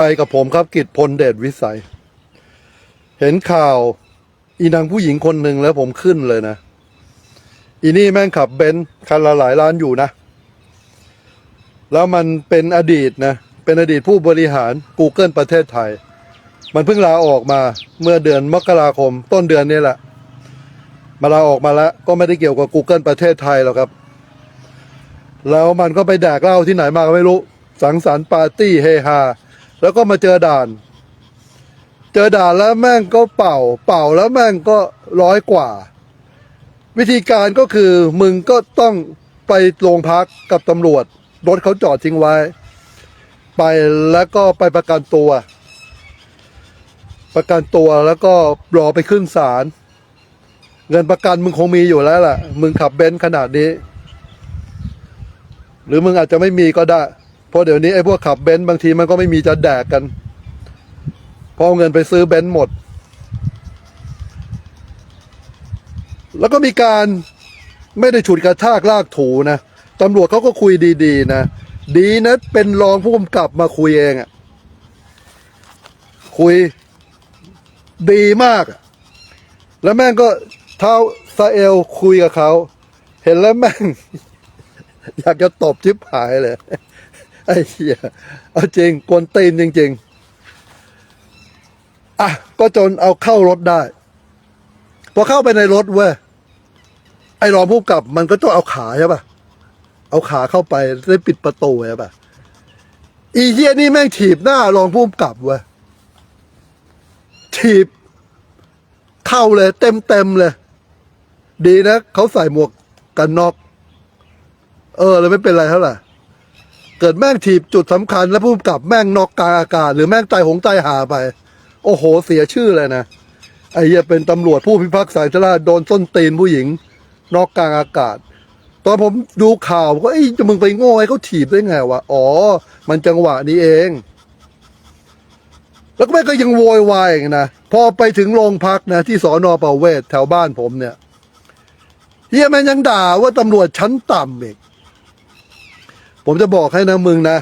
ไปกับผมครับกิจพลเดชวิสัย เห็นข่าว อีนางผู้หญิงคนหนึ่งแล้วผมขึ้นเลยนะ อีนี่แม่งขับเบนซ์คันละหลายล้านอยู่นะ แล้วมันเป็นอดีตนะ เป็นอดีตผู้บริหาร Google ประเทศไทย มันเพิ่งลาออกมาเมื่อเดือนมกราคม ต้นเดือนนี้แหละ มาลาออกมาแล้ว ก็ไม่ได้เกี่ยวกับ Google ประเทศไทยหรอกครับ แล้วมันก็ไปแดกเหล้าที่ไหนมาก็ไม่รู้ สังสรรค์ปาร์ตี้เฮฮา แล้วก็มาเจอด่าน เจอด่านแล้วแม่งก็เป่า เป่าแล้วแม่งก็ร้อยกว่า วิธีการก็คือมึงก็ต้องไปโรงพักกับตำรวจ รถเขาจอดทิ้งไว้ ไปแล้วก็ไปประกันตัว ประกันตัวแล้วก็รอไปขึ้นศาลเงินประกันมึงคงมีอยู่แล้วล่ะ มึงขับเบนซ์ขนาดนี้ หรือมึงอาจจะไม่มีก็ได้ เพราะเดี๋ยวนี้ไอ้พวกขับเบนซ์บางทีมันก็ไม่มีจะแดกกันเพราะเอเงินไปซื้อเบนซ์หมด แล้วก็มีการไม่ได้ฉุดกระชากลากถูนะตำรวจเขาก็คุยดีๆนะ ดีนะเป็นรองผู้กำกับมาคุยเองอะคุยดีมาก แล้วแม่งก็เท้าซาเอลคุยกับเขา เห็นแล้วแม่ง อยากจะตบชิบหายเลย ไอ้เหี้ยเอาจริงกวนตีนจริง ๆ อะ ก็จนเอาเข้ารถได้ พอเข้าไปในรถเว้ย ไอ้รองผู้กับมันก็ต้องเอาขาใช่ป่ะ เอาขาเข้าไปได้ปิดประตูใช่ป่ะ อีเหี้ยนี่แม่งถีบหน้ารองผู้กับเว้ย ถีบ เข้าเลย เต็มเต็มเลย ดีนะเขาใส่หมวกกันน็อก เออเลยไม่เป็นไรเท่าไหร่ กิดแม่งถีบจุดสำคัญ แล้วผู้กำกับแม่งนอกกลางอากาศ หรือแม่งตายหงตายหาไป โอ้โหเสียชื่อเลยนะไอ้เหี้ยเป็นตำรวจผู้พิพากษาอิสระโดนส้นตีนผู้หญิง นอกกลางอากาศ ตอนผมดูข่าวก็ไอ้จะมึงไปโง่ให้เขาถีบได้ไงวะอ๋อ มันจังหวะนี้เอง แล้วก็แม่งก็ยังโวยวายอีกนะพอไปถึงโรงพักนะที่สอนอประเวศแถวบ้านผมเนี่ยเฮียแม่งยังด่าว่าตำรวจชั้นต่ำอีก ผมจะบอกให้นะมึงนะ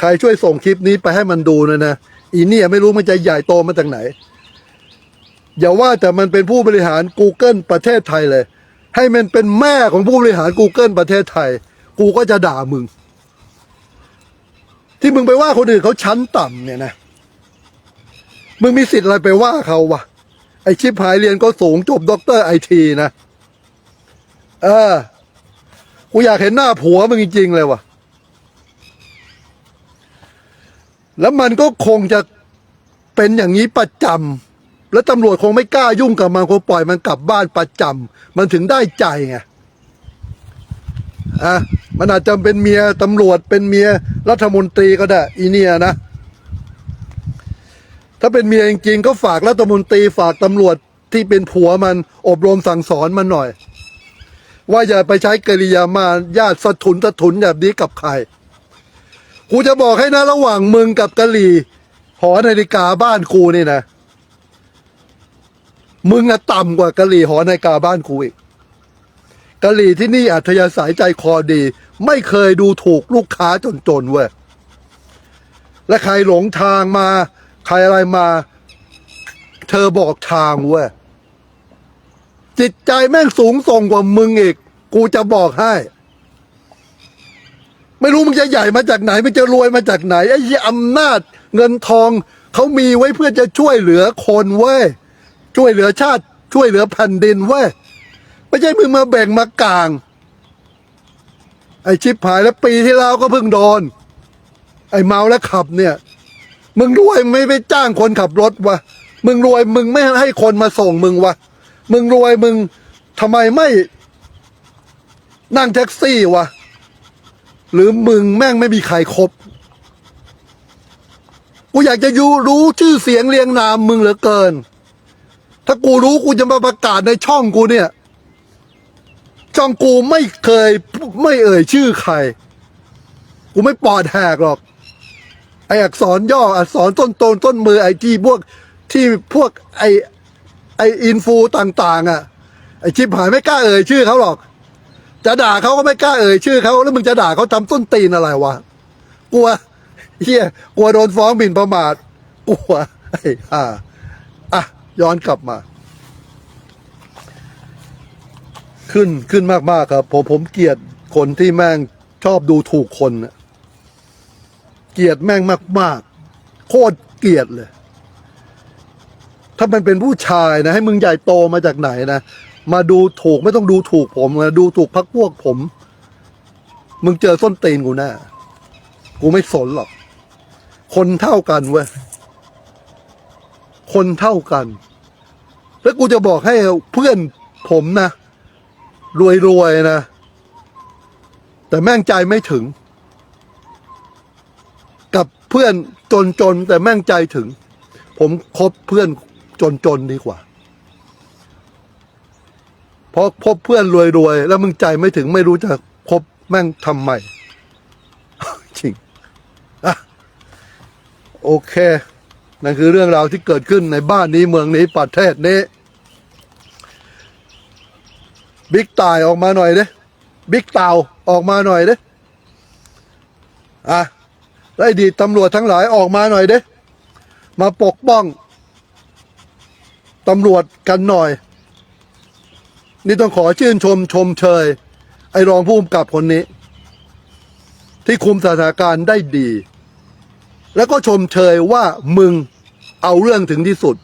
ใครช่วยส่งคลิปนี้ไปให้มันดูนะนะอีเนี่ยไม่รู้มันจะใหญ่โตมาจากไหน อย่าว่าแต่มันเป็นผู้บริหาร Google ประเทศไทยเลย ให้มันเป็นแม่ของผู้บริหาร Google ประเทศไทย กูก็จะด่ามึง ที่มึงไปว่าคนอื่นเขาชั้นต่ำเนี่ยนะมึงมีสิทธิ์อะไรไปว่าเขาวะไอชิปหายเรียนก็สูงจบด็อกเตอร์ไอทีนะ เออ กูอยากเห็นหน้าผัวมึงจริงๆเลยวะ แล้วมันก็คงจะเป็นอย่างนี้ประจำแล้วตำรวจคงไม่กล้ายุ่งกับมันคงปล่อยมันกลับบ้านประจำมันถึงได้ใจไงอะมันอาจจะเป็นเมียตำรวจเป็นเมียรัฐมนตรีก็ได้อีเนียนะถ้าเป็นเมียจริงๆก็ฝากรัฐมนตรีฝากตำรวจที่เป็นผัวมันอบรมสั่งสอนมันหน่อย ว่าอย่าไปใช้กริยามาญาติสะทุนสะทุนแบบนี้กับใคร กูจะบอกให้นะระหว่างมึงกับกะหรี่หอนาฬิกาบ้านกูนี่นะ มึงอะต่ำกว่ากะหรี่หอนาฬิกาบ้านกูอีกกะหรี่ที่นี่อัธยาศัยใจคอดี ไม่เคยดูถูกลูกค้าจนๆเว้ยและใครหลงทางมา ใครอะไรมา เธอบอกทางเว้ยจิตใจแม่งสูงส่งกว่ามึงอีก กูจะบอกให้ ไม่รู้มึงจะใหญ่มาจากไหนมึงจะรวยมาจากไหนไอ้ยอำนาจเงินทองเขามีไว้เพื่อจะช่วยเหลือคนเว้ยช่วยเหลือชาติ ช่วยเหลือแผ่นดินเว้ยไม่ใช่มึงมาแบ่งมากลาง ไอ้ชิบหายแล้วปีที่แล้วก็เพิ่งโดน ไอ้เมาแล้วขับเนี่ย มึงรวยไม่ไปจ้างคนขับรถวะมึงรวยมึงไม่ให้คนมาส่งมึงวะมึงรวยมึงทำไมไม่ นั่งแท็กซี่วะ หรือมึงแม่งไม่มีใครครบกูอยากจะยูรู้ชื่อเสียงเรียงนามมึงเหลือเกิน ถ้ากูรู้กูจะมาประกาศในช่องกูเนี่ย ช่องกูไม่เคยไม่เอ่ยชื่อใคร กูไม่ปอดแหกหรอก ไออักษรย่ออักษรต้นตนต้นมือไอที่พวกที่พวกไอไออินฟูต่าง ๆ อะ ไอชิบหายไม่กล้าเอ่ยชื่อเขาหรอก จะด่าเขาก็ไม่กล้าเอ่ยชื่อเขาแล้วมึงจะด่าเขาทำต้นตีนอะไรวะกลัวเฮียกลัวโดนฟ้องหมิ่นประมาทกลัวไอ้ห่าอะย้อนกลับมา ขึ้นขึ้นมากๆครับผมผมเกลียดคนที่แม่งชอบดูถูกคนน่ะเกลียดแม่งมาก ๆ โคตรเกลียดเลย ถ้ามันเป็นผู้ชายนะ ให้มึงใหญ่โตมาจากไหนนะ มาดูถูกไม่ต้องดูถูกผมนะดูถูกพักพวกผม มึงเจอส้นตีนกูแน่กูไม่สนหรอก คนเท่ากันเว้ยคนเท่ากัน แล้วกูจะบอกให้เพื่อนผมนะรวยๆนะ แต่แม่งใจไม่ถึง กับเพื่อนจนๆแต่แม่งใจถึง ผมคบเพื่อนจนๆดีกว่า เพราะพบเพื่อนรวยๆ แล้วมึงใจไม่ถึงไม่รู้จะคบแม่งทำไมจริงอะโอเค นั่นคือเรื่องราวที่เกิดขึ้นในบ้านนี้เมืองนี้ประเทศนี้ บิ๊กตายออกมาหน่อยเด้บิ๊กเต่าออกมาหน่อยเด้อะแล้วไอ้ดีตตำรวจทั้งหลายออกมาหน่อยเด้มาปกป้องตำรวจกันหน่อย นี่ต้องขอชื่นชมชมเชย ไอ้รองผู้กำกับคนนี้ ที่คุมสถานการณ์ได้ดี แล้วก็ชมเชยว่ามึงเอาเรื่องถึงที่สุด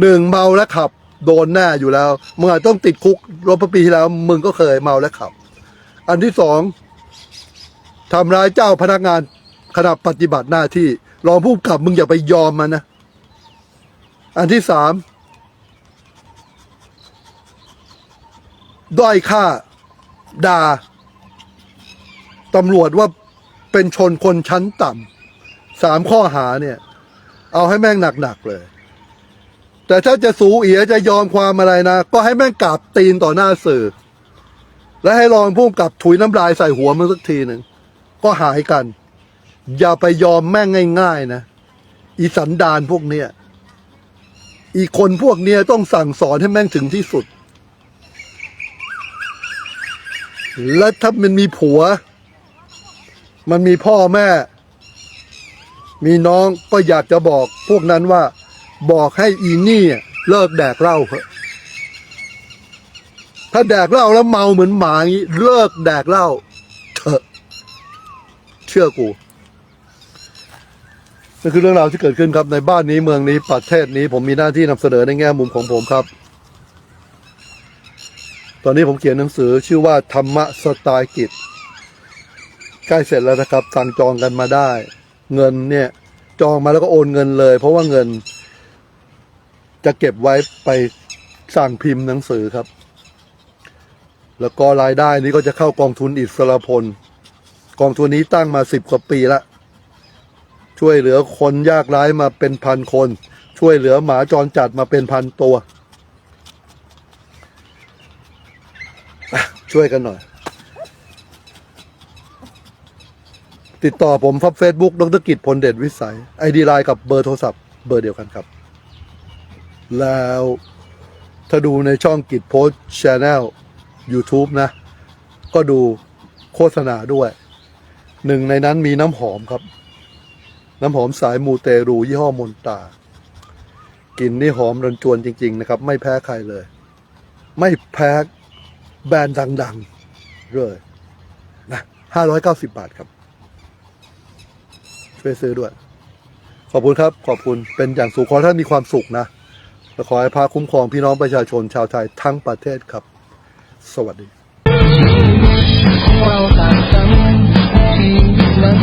หนึ่งเมาและขับ โดนแน่อยู่แล้วมึงอาจต้องติดคุกรบปีที่แล้ว มึงก็เคยเมาและขับ อันที่สองทำร้ายเจ้าพนักงานขณะปฏิบัติหน้าที่รองผู้กำกับมึงอย่าไปยอมมันนะ อันที่สาม ด้อยค่าด่าตำรวจว่าเป็นชนคนชั้นต่ำสามข้อหาเนี่ย เอาให้แม่งหนักๆเลย แต่ถ้าจะสูเอียจะยอมความอะไรนะ ก็ให้แม่งกราบตีนต่อหน้าสื่อ และให้รองพุ่มกับถุยน้ำลายใส่หัวมันสักทีหนึ่ง ก็หายกัน อย่าไปยอมแม่งง่ายๆนะ อีสันดานพวกเนี้ยอีคนพวกเนี้ยต้องสั่งสอนให้แม่งถึงที่สุด และถ้ามันมีผัว มันมีพ่อแม่ มีน้องก็อยากจะบอก พวกนั้นว่า บอกให้อีนี่เลิกแดกเหล้าเถอะถ้าแดกเหล้าแล้วเมาเหมือนหมาอย่างนี้เลิกแดกเหล้าเถอะ เชื่อกูนั่นคือเรื่องราวที่เกิดขึ้นครับในบ้านนี้เมืองนี้ประเทศนี้ผมมีหน้าที่นำเสนอในแง่มุมของผมครับ ตอนนี้ผมเขียนหนังสือชื่อว่าธรรมะสไตล์กิจ ใกล้เสร็จแล้วนะครับ สั่งจองกันมาได้ เงินเนี่ยจองมาแล้วก็โอนเงินเลย เพราะว่าเงิน จะเก็บไว้ไปสั่งพิมพ์หนังสือครับ แล้วก็รายได้นี้ก็จะเข้ากองทุนอิสรพล กองทุนนี้ตั้งมาสิบกว่าปีละ ช่วยเหลือคนยากไร้มาเป็นพันคน ช่วยเหลือหมาจรจัดมาเป็นพันตัวอะ ช่วยกันหน่อย ติดต่อผมพับเฟซบุ๊กดรกิจพลเดชวิสัยไอดีไลน์กับเบอร์โทรศัพท์เบอร์เดียวกันครับ แล้วถ้าดูในช่องกิจโพสชแนล YouTube นะ ก็ดูโฆษณาด้วย หนึ่งในนั้นมีน้ำหอมครับ น้ำหอมสายมูเตรูยี่ห้อมนตากลิ่นนี่หอมรันจวนจริง ๆ นะครับ ไม่แพ้ใครเลย ไม่แพ้ แบรนด์ดังๆเลยนะห้าร้อยเก้าสิบบาทครับ ช่วยซื้อด้วย ขอบคุณครับ ขอบคุณเป็นอย่างสูงขอท่านมีความสุขนะและขอให้พาคุ้มครองพี่น้องประชาชนชาวไทยทั้งประเทศครับ สวัสดีเราต่างกันชีวิตนั้